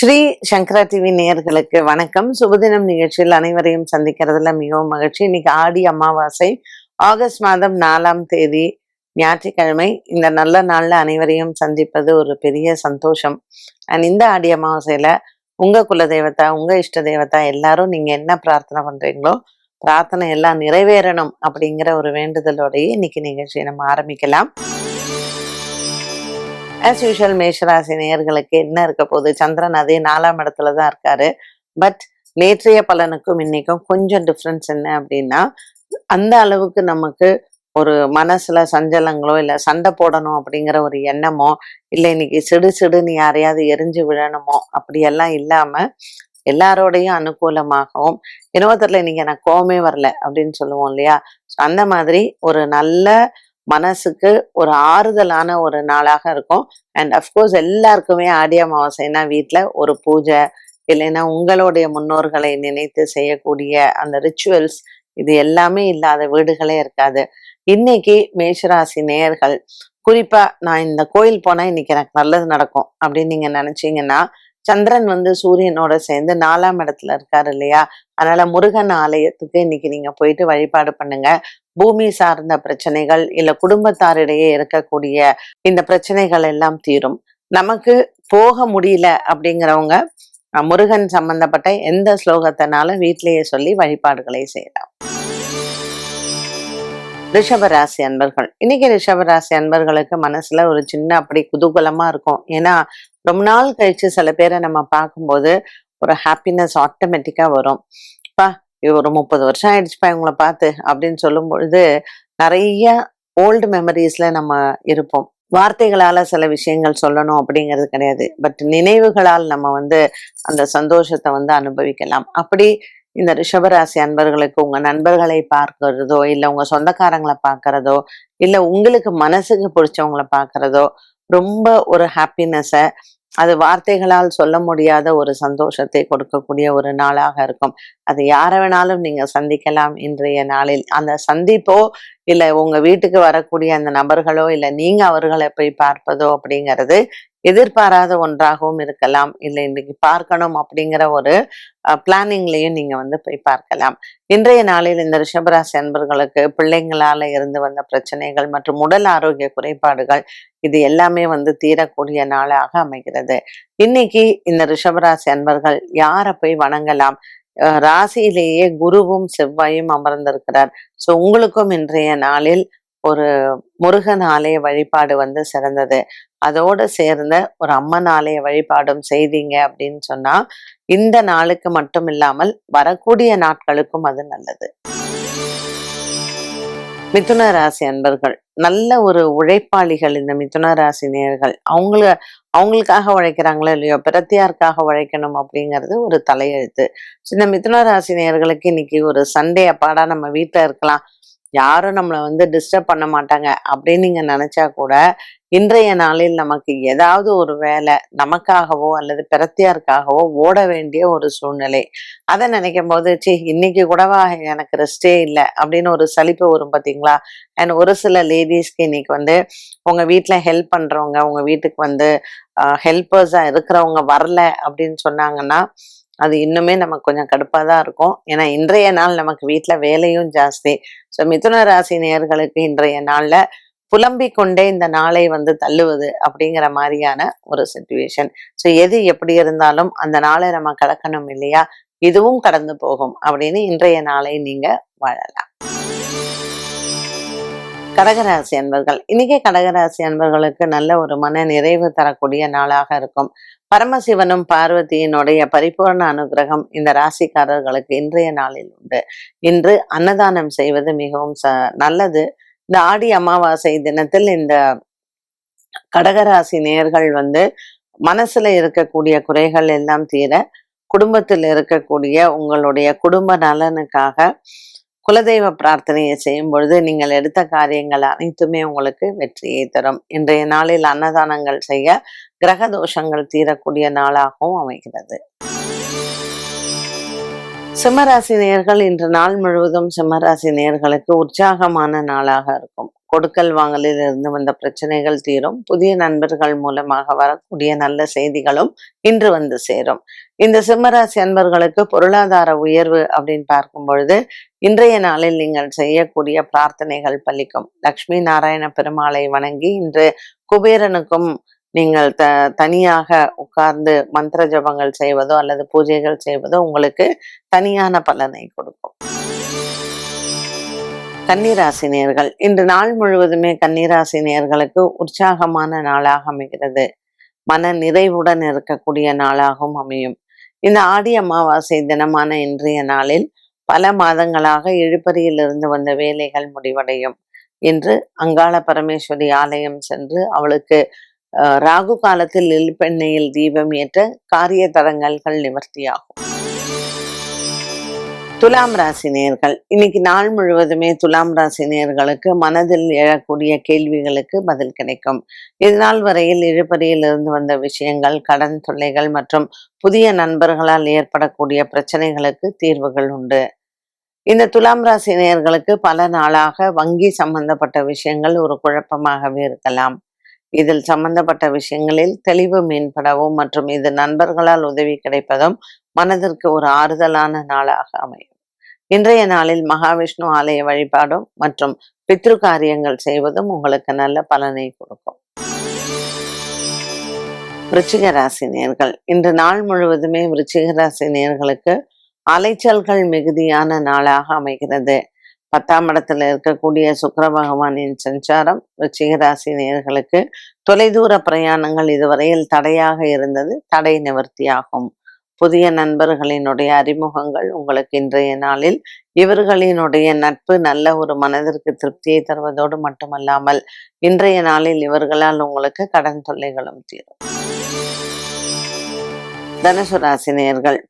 ஸ்ரீ சங்கரா TV நேயர்களுக்கு வணக்கம். சுபதினம் நிகழ்ச்சியில் அனைவரையும் சந்திக்கிறதுல மிகவும் மகிழ்ச்சி. இன்னைக்கு ஆடி அமாவாசை. ஆகஸ்ட் மாதம் நாலாம் தேதி ஞாயிற்றுக்கிழமை. இந்த நல்ல நாள்ல அனைவரையும் சந்திப்பது ஒரு பெரிய சந்தோஷம். அண்ட் இந்த ஆடி அமாவாசையில உங்க குல தெய்வத்தா உங்க இஷ்ட தெய்வத்தா எல்லாரும் நீங்க என்ன பிரார்த்தனை பண்றீங்களோ பிரார்த்தனை எல்லாம் நிறைவேறணும் அப்படிங்கிற ஒரு வேண்டுதலோடையே இன்னைக்கு நிகழ்ச்சியை நம்ம ஆரம்பிக்கலாம். ஆஸ் யூஷுவல் மேஷராசி நேயர்களுக்கு என்ன இருக்க போகுது? சந்திரன் அதே நாலாம் இடத்துல தான் இருக்காரு. பட் நேற்றைய பலனுக்கும் இன்னைக்கும் கொஞ்சம் டிஃப்ரென்ஸ் என்ன அப்படின்னா அந்த அளவுக்கு நமக்கு ஒரு மனசுல சஞ்சலங்களோ இல்லை சண்டை போடணும் அப்படிங்கிற ஒரு எண்ணமோ இல்லை இன்னைக்கு சிடு சிடுன்னு யாரையாவது எரிஞ்சு விழணுமோ அப்படியெல்லாம் இல்லாம எல்லாரோடையும் அனுகூலமாகவும் என்னவோ இன்னைக்கு எனக்கு கோவமே வரல அப்படின்னு சொல்லுவோம் இல்லையா? அந்த மாதிரி ஒரு நல்ல மனசுக்கு ஒரு ஆறுதலான ஒரு நாளாக இருக்கும். அண்ட் அஃப்கோர்ஸ் எல்லாருக்குமே ஆடி அமாவாசைனா வீட்டில் ஒரு பூஜை இல்லைன்னா உங்களுடைய முன்னோர்களை நினைத்து செய்யக்கூடிய அந்த ரிச்சுவல்ஸ் இது எல்லாமே இல்லாத வீடுகளே இருக்காது. இன்னைக்கு மேஷராசி நேயர்கள் குறிப்பா நான் இந்த கோயில் போனா இன்னைக்கு எனக்கு நல்லது நடக்கும் அப்படின்னு நீங்க நினைச்சீங்கன்னா சந்திரன் வந்து சூரியனோட சேர்ந்து நாலாம் இடத்துல இருக்காரு இல்லையா? அதனால முருகன் ஆலயத்துக்கு இன்னைக்கு நீங்க போயிட்டு வழிபாடு பண்ணுங்க. பூமி சார்ந்த பிரச்சனைகள் இல்ல குடும்பத்தாரிடையே இருக்கக்கூடிய இந்த பிரச்சனைகள் எல்லாம் தீரும். நமக்கு போக முடியல அப்படிங்கிறவங்க முருகன் சம்பந்தப்பட்ட எந்த ஸ்லோகத்தினாலும் வீட்டிலேயே சொல்லி வழிபாடுகளை செய்யலாம். ரிஷபராசி அன்பர்கள். இன்னைக்கு ரிஷபராசி அன்பர்களுக்கு மனசுல ஒரு சின்ன அப்படி குதூகலமா இருக்கும். ஏன்னா ரொம்ப நாள் கழிச்சு சில பேரை நம்ம பார்க்கும்போது ஒரு ஹாப்பினஸ் ஆட்டோமேட்டிக்கா வரும். பா ஒரு முப்பது வருஷம் ஆயிடுச்சுப்பா இவங்கள பார்த்து அப்படின்னு சொல்லும் பொழுது நிறைய ஓல்டு மெமரிஸ்ல நம்ம இருப்போம். வார்த்தைகளால சில விஷயங்கள் சொல்லணும் அப்படிங்கிறது கிடையாது. பட் நினைவுகளால் நம்ம வந்து அந்த சந்தோஷத்தை வந்து அனுபவிக்கலாம். அப்படி இந்த ரிஷபராசி அன்பர்களுக்கு உங்க நண்பர்களை பார்க்கறதோ இல்ல உங்க சொந்தக்காரங்களை பார்க்கறதோ இல்ல உங்களுக்கு மனசுக்கு பிடிச்சவங்களை பார்க்கறதோ ரொம்ப ஒரு ஹாப்பினஸை அது வார்த்தைகளால் சொல்ல முடியாத ஒரு சந்தோஷத்தை கொடுக்கக்கூடிய ஒரு நாளாக இருக்கும். அது யாரை வேணாலும் நீங்க சந்திக்கலாம் இன்றைய நாளில். அந்த சந்திப்போ இல்ல உங்க வீட்டுக்கு வரக்கூடிய அந்த நபர்களோ இல்ல நீங்க அவர்களை போய் பார்ப்பதோ அப்படிங்கிறது எதிர்பாராத ஒன்றாகவும் இருக்கலாம். இல்லை இன்னைக்கு பார்க்கணும் அப்படிங்கிற ஒரு பிளானிங்லையும் நீங்க வந்து போய் பார்க்கலாம். இன்றைய நாளில் இந்த ரிஷபராசி அன்பர்களுக்கு பிள்ளைங்களால இருந்து வந்த பிரச்சனைகள் மற்றும் உடல் ஆரோக்கிய குறைபாடுகள் இது எல்லாமே வந்து தீரக்கூடிய நாளாக அமைகிறது. இன்னைக்கு இந்த ரிஷபராசி அன்பர்கள் யாரை போய் வணங்கலாம்? ராசியிலேயே குருவும் செவ்வாயும் அமர்ந்திருக்கிறார். ஸோ உங்களுக்கும் இன்றைய நாளில் ஒரு முருகன் ஆலய வழிபாடு வந்து சிறந்தது. அதோடு சேர்ந்த ஒரு அம்மன் ஆலய வழிபாடும் செய்தீங்க அப்படின்னு சொன்னா இந்த நாளுக்கு மட்டும் இல்லாமல் வரக்கூடிய நாட்களுக்கும் அது நல்லது. மிதுன ராசி அன்பர்கள் நல்ல ஒரு உழைப்பாளிகள் இந்த மிதுன ராசி நேர்கள் அவங்கள அவங்களுக்காக உழைக்கிறாங்களோ இல்லையோ பிரத்தியாருக்காக உழைக்கணும் அப்படிங்கிறது ஒரு தலையெழுத்து. இந்த மிதுன ராசி இன்னைக்கு ஒரு சண்டே அப்பாடா நம்ம வீட்டில் இருக்கலாம். யாரும் நம்மளை வந்து டிஸ்டர்ப் பண்ண மாட்டாங்க அப்படின்னு நீங்கள் நினச்சா கூட இன்றைய நாளில் நமக்கு ஏதாவது ஒரு வேலை நமக்காகவோ அல்லது பிரத்தியாருக்காகவோ ஓட வேண்டிய ஒரு சூழ்நிலை. அதை நினைக்கும் போது சி இன்னைக்கு கூடவா? எனக்கு ரெஸ்டே இல்லை. அப்படின்னு ஒரு சலிப்பு வரும் பார்த்தீங்களா அண்ட் ஒரு சில லேடிஸ்க்கு இன்னைக்கு வந்து உங்க வீட்டில் ஹெல்ப் பண்றவங்க உங்க வீட்டுக்கு வந்து ஹெல்பர்ஸாக இருக்கிறவங்க வரல. அப்படின்னு சொன்னாங்கன்னா அது இன்னுமே நமக்கு கொஞ்சம் கடுப்பாக தான் இருக்கும். ஏன்னா இன்றைய நாள் நமக்கு வீட்டில் வேலையும் ஜாஸ்தி. ஸோ மிதுன ராசி நேர்களுக்கு இன்றைய நாளில் புலம்பிக் கொண்டே இந்த நாளை வந்து தள்ளுவது அப்படிங்கிற மாதிரியான ஒரு சுச்சுவேஷன் ஸோ எது எப்படி இருந்தாலும் அந்த நாளை நம்ம கடக்கணும் இல்லையா? இதுவும் கடந்து போகும் அப்படின்னு இன்றைய நாளை நீங்க வாழலாம். கடகராசி அன்பர்கள். இன்னைக்கே கடகராசி அன்பர்களுக்கு நல்ல ஒரு மன நிறைவு தரக்கூடிய நாளாக இருக்கும். பரமசிவனும் பார்வதியினுடைய பரிபூர்ண அனுகிரகம் இந்த ராசிக்காரர்களுக்கு இன்றைய நாளில் உண்டு. இன்று அன்னதானம் செய்வது மிகவும் ச நல்லது. இந்த ஆடி அமாவாசை தினத்தில் இந்த கடகராசி நேர்கள் வந்து மனசுல இருக்கக்கூடிய குறைகள் எல்லாம் தீர குடும்பத்தில் இருக்கக்கூடிய உங்களுடைய குடும்ப நலனுக்காக குலதெய்வ பிரார்த்தனையை செய்யும் பொழுது நீங்கள் எடுத்த காரியங்கள் அனைத்துமே உங்களுக்கு வெற்றியை தரும். இன்றைய நாளில் அன்னதானங்கள் செய்ய கிரக தோஷங்கள் தீரக்கூடிய நாளாகவும் அமைகிறது. சிம்மராசி நேர்கள் இன்று நாள் முழுவதும் சிம்மராசி நேயர்களுக்கு உற்சாகமான நாளாக இருக்கும். கொடுக்கல் வாங்கலில் இருந்து வந்த பிரச்சனைகள் தீரும். புதிய நண்பர்கள் மூலமாக வரக்கூடிய நல்ல செய்திகளும் இன்று வந்து சேரும். இந்த சிம்மராசி அன்பர்களுக்கு பொருளாதார உயர்வு அப்படின்னு பார்க்கும் பொழுது இன்றைய நாளில் நீங்கள் செய்யக்கூடிய பிரார்த்தனைகள் பலிக்கும். லக்ஷ்மி நாராயண பெருமாளை வணங்கி இன்று குபேரனுக்கும் நீங்கள் த தனியாக உட்கார்ந்து மந்திர ஜபங்கள் செய்வதோ அல்லது பூஜைகள் செய்வதோ உங்களுக்கு தனியான பலனை கொடுக்கும். கன்னிராசினியர்கள். இன்று நாள் முழுவதுமே கன்னிராசினியர்களுக்கு உற்சாகமான நாளாக அமைகிறது. மன நிறைவுடன் இருக்கக்கூடிய நாளாகவும் அமையும். இந்த ஆடி அமாவாசை தினமான இன்றைய நாளில் பல மாதங்களாக இழுபறியிலிருந்து வந்த வேலைகள் முடிவடையும். இன்று அங்காள பரமேஸ்வரி ஆலயம் சென்று அவளுக்கு ராகு காலத்தில் இழுப்பெண்ணையில் தீபம் ஏற்ற காரிய தடங்கல்கள் நிவர்த்தியாகும். துலாம் ராசி நேர்கள். இன்னைக்கு நாள் முழுவதுமே துலாம் ராசி நேர்களுக்கு மனதில் எழக்கூடிய கேள்விகளுக்கு பதில் கிடைக்கும். இது வரையில் இழுபறியிலிருந்து வந்த விஷயங்கள் கடன் தொல்லைகள் மற்றும் புதிய நண்பர்களால் ஏற்படக்கூடிய பிரச்சனைகளுக்கு தீர்வுகள் உண்டு. இந்த துலாம் ராசி நேர்களுக்கு பல நாளாக வங்கி சம்பந்தப்பட்ட விஷயங்கள் ஒரு குழப்பமாகவே இருக்கலாம். இதில் சம்பந்தப்பட்ட விஷயங்களில் தெளிவு மேம்படவும் மற்றும் இது நண்பர்களால் உதவி கிடைப்பதும் மனதிற்கு ஒரு ஆறுதலான நாளாக அமையும். இன்றைய நாளில் மகாவிஷ்ணு ஆலய வழிபாடும் மற்றும் பித்ரு காரியங்கள் செய்வதும் உங்களுக்கு நல்ல பலனை கொடுக்கும். விருச்சிக ராசி நேர்கள். இன்று நாள் முழுவதுமே விருச்சிக ராசி நேர்களுக்கு அலைச்சல்கள் மிகுதியான நாளாக அமைகிறது. பத்தாம் இடத்துல இருக்கக்கூடிய சுக்கர பகவானின் சஞ்சாரம் விருச்சிக ராசி நேர்களுக்கு தொலைதூர பிரயாணங்கள் இதுவரையில் தடையாக இருந்தது தடை நிவர்த்தியாகும். புதிய நண்பர்களினுடைய அறிமுகங்கள் உங்களுக்கு இன்றைய நாளில் இவர்களினுடைய நட்பு நல்ல ஒரு மனதிற்கு திருப்தியை தருவதோடு மட்டுமல்லாமல் இன்றைய நாளில் இவர்களால் உங்களுக்கு கடன் தொல்லைகளும் தீரும். தனுசு ராசி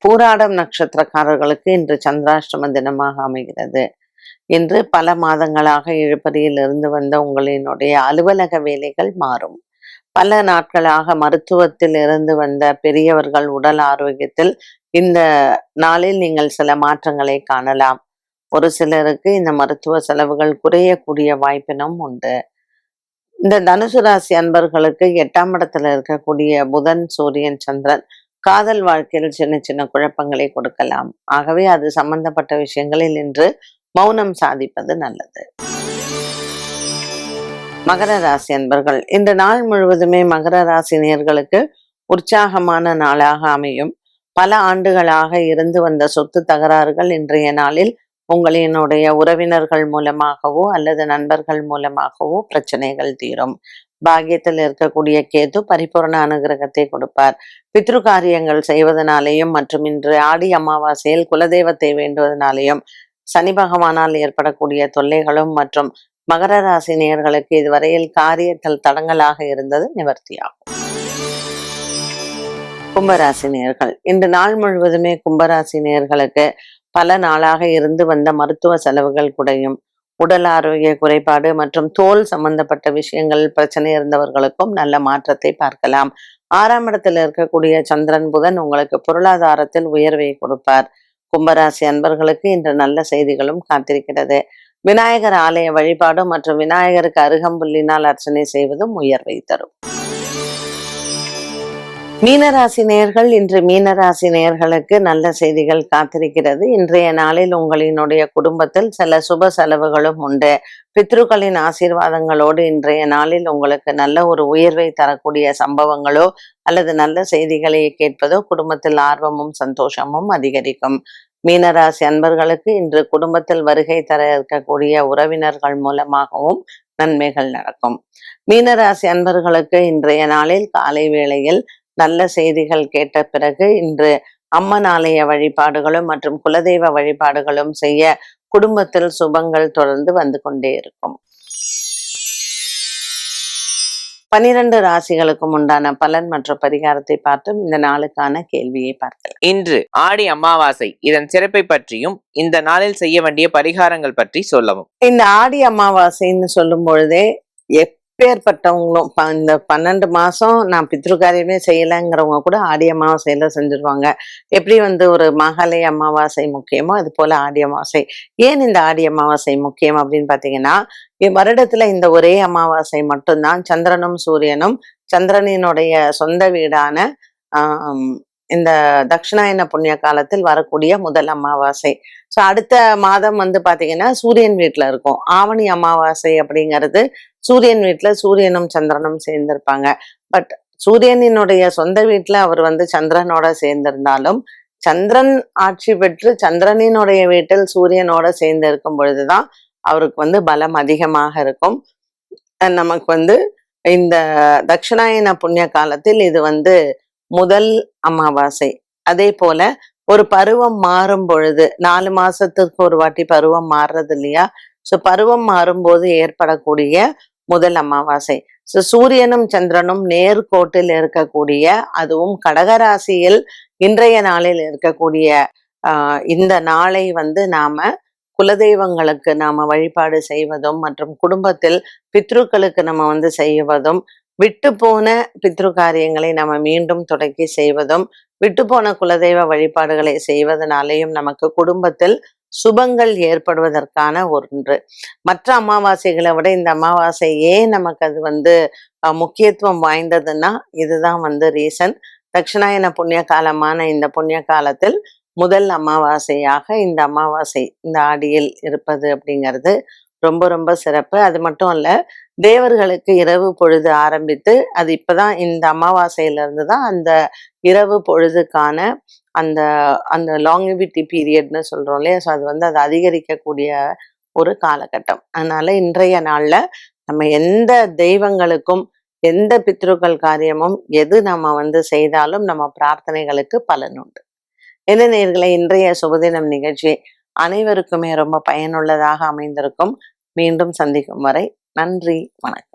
பூராடம் நட்சத்திரக்காரர்களுக்கு இன்று சந்திராஷ்டம தினமாக அமைகிறது. இன்று பல மாதங்களாக இழுபறியில் இருந்து வந்த உங்களினுடைய அலுவலக வேலைகள் மாறும். பல நாட்களாக மருத்துவத்தில் இருந்து வந்த பெரியவர்கள் உடல் ஆரோக்கியத்தில் இந்த நாளில் நீங்கள் சில மாற்றங்களை காணலாம். ஒரு சிலருக்கு இந்த மருத்துவ செலவுகள் குறையக்கூடிய வாய்ப்பினும் உண்டு. இந்த தனுசு ராசி அன்பர்களுக்கு எட்டாம் இடத்துல இருக்கக்கூடிய புதன் சூரியன் சந்திரன் காதல் வாழ்க்கையில் சின்ன சின்ன குழப்பங்களை கொடுக்கலாம். ஆகவே அது சம்பந்தப்பட்ட விஷயங்களில் இன்று மௌனம் சாதிப்பது நல்லது. மகர ராசி அன்பர்கள் இந்த நாள் முழுவதுமே மகர ராசி நேர்களுக்கு உற்சாகமான நாளாக அமையும். பல ஆண்டுகளாக இருந்து வந்த சொத்து தகராறுகள் இன்றைய நாளில் உங்களினுடைய உறவினர்கள் மூலமாகவோ அல்லது நண்பர்கள் மூலமாகவோ பிரச்சனைகள் தீரும். பாக்கியத்தில் இருக்கக்கூடிய கேது பரிபூரண அனுகிரகத்தை கொடுப்பார். பித்ரு காரியங்கள் செய்வதனாலேயும் மற்றும் இன்று ஆடி அமாவாசையில் குலதெய்வத்தை வேண்டுவதனாலேயும் சனி பகவானால் ஏற்படக்கூடிய தொல்லைகளும் மற்றும் மகர ராசி நேயர்களுக்கு இதுவரையில் காரியத்தில் தடங்கலாக இருந்தது நிவர்த்தியாகும். கும்பராசி நேர்கள் இன்று நாள் முழுவதுமே கும்பராசி நேர்களுக்கு பல நாளாக இருந்து வந்த மருத்துவ செலவுகள் குறையும். உடல் ஆரோக்கிய குறைபாடு மற்றும் தோல் சம்பந்தப்பட்ட விஷயங்கள் பிரச்சனை இருந்தவர்களுக்கும் நல்ல மாற்றத்தை பார்க்கலாம். ஆறாம் இடத்தில் இருக்கக்கூடிய சந்திரன் புதன் உங்களுக்கு பொருளாதாரத்தில் உயர்வை கொடுப்பார். கும்பராசி அன்பர்களுக்கு இன்று நல்ல செய்திகளும் காத்திருக்கிறது. விநாயகர் ஆலய வழிபாடு மற்றும் விநாயகருக்கு அருகம்புல்லினால் அர்ச்சனை செய்வதும் உயர்வை தரும். மீனராசி நேயர்கள் இன்று மீனராசி நேர்களுக்கு நல்ல செய்திகள் காத்திருக்கிறது. இன்றைய நாளில் உங்களினுடைய குடும்பத்தில் சில சுப செலவுகளும் உண்டு. பித்ருக்களின் ஆசீர்வாதங்களோடு இன்றைய நாளில் உங்களுக்கு நல்ல ஒரு உயர்வை தரக்கூடிய சம்பவங்களோ அல்லது நல்ல செய்திகளை கேட்பதோ குடும்பத்தில் ஆர்வமும் சந்தோஷமும் அதிகரிக்கும். மீனராசி அன்பர்களுக்கு இன்று குடும்பத்தில் வருகை தர இருக்கக்கூடிய உறவினர்கள் மூலமாகவும் நன்மைகள் நடக்கும். மீனராசி அன்பர்களுக்கு இன்றைய நாளில் காலை வேளையில் நல்ல செய்திகள் கேட்ட பிறகு இன்று அம்மன் ஆலய வழிபாடுகளும் மற்றும் குலதெய்வ வழிபாடுகளும் செய்ய குடும்பத்தில் சுபங்கள் தொடர்ந்து வந்து கொண்டே இருக்கும். பனிரெண்டு ராசிகளுக்கும் உண்டான பலன் மற்றும் பரிகாரத்தை பார்த்தும் இந்த நாளுக்கான கேள்வியை பார்க்கலாம். இன்று ஆடி அமாவாசை. இதன் சிறப்பை பற்றியும் இந்த நாளில் செய்ய வேண்டிய பரிகாரங்கள் பற்றி சொல்லவும். இந்த ஆடி அமாவாசைன்னு சொல்லும் பொழுதே எப்பேற்பட்டவங்களும் ப- இந்த பன்னெண்டு மாதம் நான் பித்ருக்காரியமே செய்யலைங்கிறவங்க கூட ஆடி அமாவாசையில் செஞ்சுருவாங்க. எப்படி வந்து ஒரு மகாலய அமாவாசை முக்கியமோ அது போல் ஆடி அமாவாசை. ஏன் இந்த ஆடி அமாவாசை முக்கியம் அப்படின்னு பார்த்தீங்கன்னா வருடத்தில் வருடத்துல இந்த ஒரே அமாவாசை மட்டும்தான் சந்திரனும் சூரியனும் சந்திரனினுடைய சொந்த வீடான இந்த தட்சிணாயன புண்ணிய காலத்தில் வரக்கூடிய முதல் அமாவாசை. ஸோ அடுத்த மாதம் வந்து பார்த்தீங்கன்னா சூரியன் வீட்டில் இருக்கும். ஆவணி அமாவாசை அப்படிங்கிறது சூரியன் வீட்டில் சூரியனும் சந்திரனும் சேர்ந்திருப்பாங்க. பட் சூரியனினுடைய சொந்த வீட்டில் அவர் வந்து சந்திரனோட சேர்ந்திருந்தாலும் சந்திரன் ஆட்சி பெற்று சந்திரனினுடைய வீட்டில் சூரியனோட சேர்ந்து இருக்கும் பொழுதுதான் அவருக்கு வந்து பலம் அதிகமாக இருக்கும். நமக்கு வந்து இந்த தட்சிணாயன புண்ணிய காலத்தில் இது வந்து முதல் அமாவாசை. அதே போல ஒரு பருவம் மாறும் பொழுது நாலு மாசத்துக்கு ஒரு வாட்டி பருவம் மாறுறது இல்லையா? ஸோ பருவம் மாறும்போது ஏற்படக்கூடிய முதல் அமாவாசை. ஸோ சூரியனும் சந்திரனும் நேர்கோட்டில் இருக்கக்கூடிய அதுவும் கடகராசியில் இன்றைய நாளில் இருக்கக்கூடிய ஆஹ் இந்த நாளை வந்து நாம குலதெய்வங்களுக்கு நாம வழிபாடு செய்வதும் மற்றும் குடும்பத்தில் பித்ருக்களுக்கு நம்ம வந்து செய்வதும் விட்டு போன பித்ரு காரியங்களை நம்ம மீண்டும் தொடக்கி செய்வதும் விட்டு போன குலதெய்வ வழிபாடுகளை செய்வதனாலேயும் நமக்கு குடும்பத்தில் சுபங்கள் ஏற்படுவதற்கான ஒன்று. மற்ற அமாவாசைகளை விட இந்த அமாவாசை ஏன் நமக்கு அது வந்து முக்கியத்துவம் வாய்ந்ததுன்னா இதுதான் வந்து ரீசன். தட்சிணாயன புண்ணிய காலமான இந்த புண்ணிய காலத்தில் முதல் அமாவாசையாக இந்த அமாவாசை இந்த ஆடியில் இருப்பது அப்படிங்கிறது ரொம்ப ரொம்ப சிறப்பு. அது மட்டும் இல்லை தேவர்களுக்கு இரவு பொழுது ஆரம்பித்து அது இப்பதான் இந்த அமாவாசையிலிருந்து தான் அந்த இரவு பொழுதுக்கான அந்த அந்த லாங்கிவிட்டி பீரியட்னு சொல்றோம் இல்லையா? ஸோ அது வந்து அது அதிகரிக்கக்கூடிய ஒரு காலகட்டம். அதனால இன்றைய நாள்ல நம்ம எந்த தெய்வங்களுக்கும் எந்த பித்ருக்கள் காரியமும் எது நம்ம வந்து செய்தாலும் நம்ம பிரார்த்தனைகளுக்கு பலன் உண்டு. என்ன நேர்களை இன்றைய சுபதினம் நிகழ்ச்சி அனைவருக்குமே ரொம்ப பயனுள்ளதாக அமைந்திருக்கும். மீண்டும் சந்திக்கும் வரை நன்றி வணக்கம்.